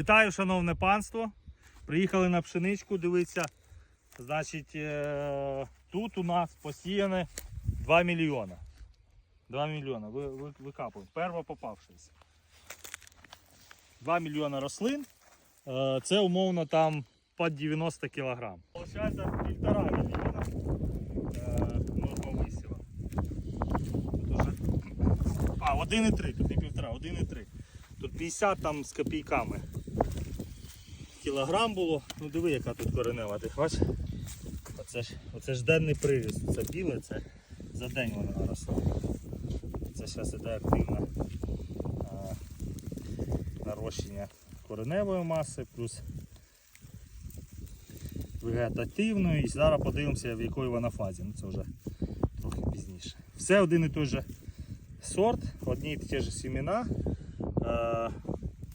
Вітаю, шановне панство. Приїхали на пшеничку, дивіться. Значить, е, тут у нас посіяне 2 мільйона. 2 мільйона. Ви, ви, викапуємо. Перво попавшись. 2 мільйона рослин. Е, Це умовно там під 90 кг. Получається півтора мільйона е, норма висіла. А, 1,3, тут не півтора, 1,3. Тут 50 там з копійками. Кілограм було. Ну диви, яка тут коренева, ти бачиш? Оце ж, оце ж денний приріст. Це біле, це за день воно наросло. Це зараз іде активне а, нарощення кореневої маси, плюс вегетативної. І зараз подивимося, в якої вона фазі. Ну це вже трохи пізніше. Все один і той же сорт, одні і ті ж сімена.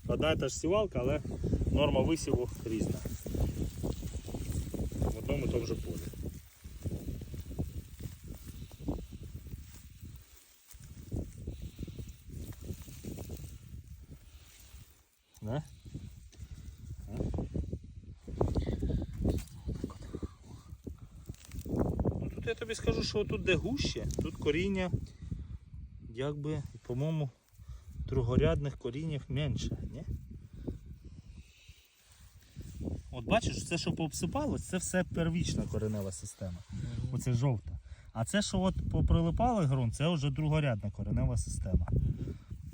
Одна і та ж сівалка, але норма висіву різна. В одному і тому же полі. Ну, тут я тобі скажу, що тут де гуще, тут коріння, якби, по-моєму, другорядних коріннів менше, ні? От бачиш, це, що пообсипалось, це все первічна коренева система. Оце жовта. А це, що от поприлипало ґрунт, це вже другорядна коренева система.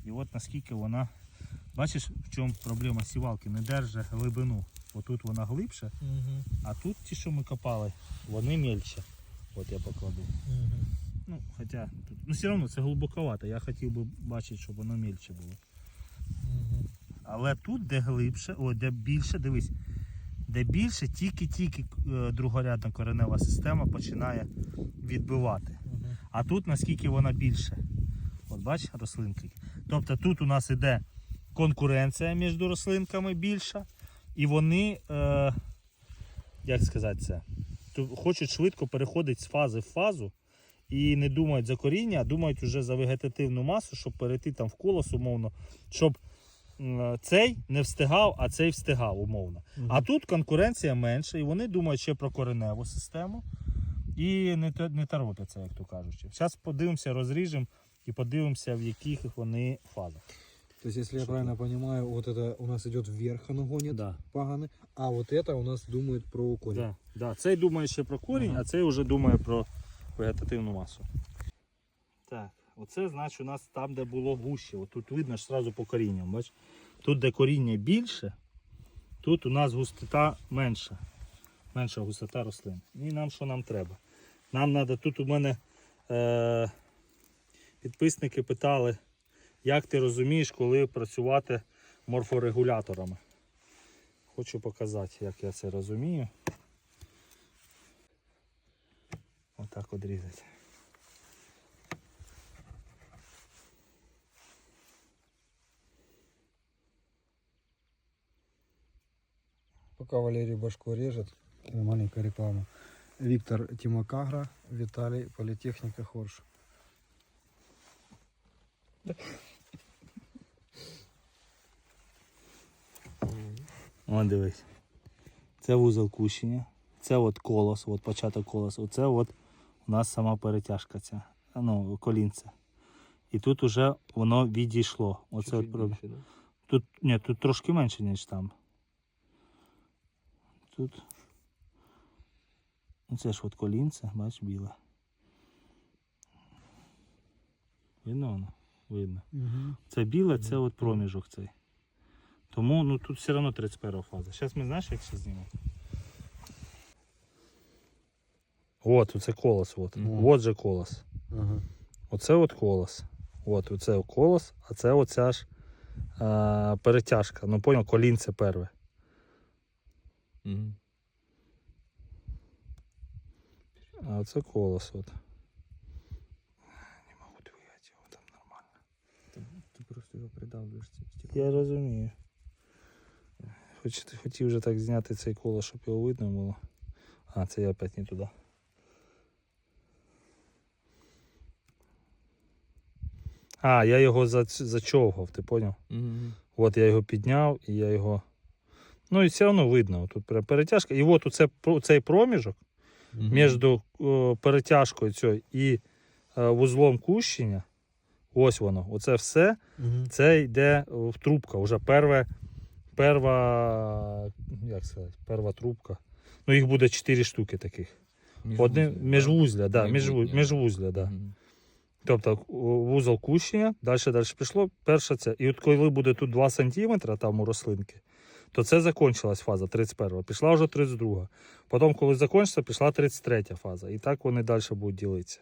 І от наскільки вона. Бачиш, в чому проблема сівалки? Не держить глибину. Отут вона глибше, а тут ті, що ми копали, вони мельче. От я покладу. Ну, хоча тут, ну все одно це глибоковато. Я хотів би бачити, щоб воно мельче було. Але тут, де глибше, о, де більше, дивись, де більше, тільки-тільки е, другорядна коренева система починає відбивати. А тут наскільки вона більше. От бач, рослинки. Тобто тут у нас іде конкуренція між рослинками більша, і вони, е, як сказати це, хочуть швидко переходити з фази в фазу і не думають за коріння, а думають вже за вегетативну масу, щоб перейти там в колос умовно, щоб м, цей не встигав, а цей встигав умовно. А тут конкуренція менша, і вони думають ще про кореневу систему і не, те- не торопяться, як то кажучи. Зараз подивимося, розріжемо і подивимося, в яких вони фазах. То есть, если я Что правильно понимаю, вот это у нас идет вверх, оно гонит Да. паганы, а вот это у нас думает про корень. Да, да. Цей думає ще про корінь, Ага. а цей вже думає про вегетативну масу. Так, оце значить у нас там, де було гуще. От тут видно ж одразу по корінням. Бач? Тут, де коріння більше, тут у нас густота менша. Менша густота рослин. І нам що нам треба? Нам треба, тут у мене е, підписники питали, як ти розумієш, коли працювати морфорегуляторами. Хочу показати, як я це розумію. Отак одрізати. Пока Валерий башку режет, маленькая реклама. Виктор Тимакагра, Виталий Политехника Хорш. О, дивись. Це вузол кущення. Це от колос, от початок колосу. Оце от у нас сама перетяжка ця. Ну, колінце. І тут уже воно відійшло. Оце от проб- Тут, ні, тут трошки менше, ніж там. Тут. Оце ж от колінце, бач, біле. Видно воно? Видно. Це біле, це от проміжок цей. Тому ну, тут все одно 31 фаза. Зараз ми знаєш, як ще знімемо? От, оце колос. От. Мгм. От же колос. Ага. Оце от колос. От, оце колос, а це оця ж а, перетяжка. Ну, поняв, колінце перве. А оце колос. От. Не можу двигати його там нормально. Ты просто его придавливаешь. Я розумію. Хоч, хотів вже так зняти цей колос, щоб його видно було. А, це я опять не туди. А, я його зачовгав, ти поняв? От я його підняв і я його Ну і все одно видно, тут перетяжка. І от оце, цей проміжок між е, перетяжкою цією і е, вузлом кущення. Ось воно. Оце все. Це йде в трубка. Вже перва, перва, як сказати, перва трубка. Ну, їх буде 4 штуки таких. Одне міжвузля, да, міжву- Майбутнє. міжвузля, да. Мгм. Тобто вузол кущення, далі далі пішло. Перша ця. І от коли буде тут 2 см там у рослинки, то це закінчилась фаза 31 Пішла вже 32 Потім, коли закінчиться, пішла 33 фаза. І так вони далі будуть ділитися.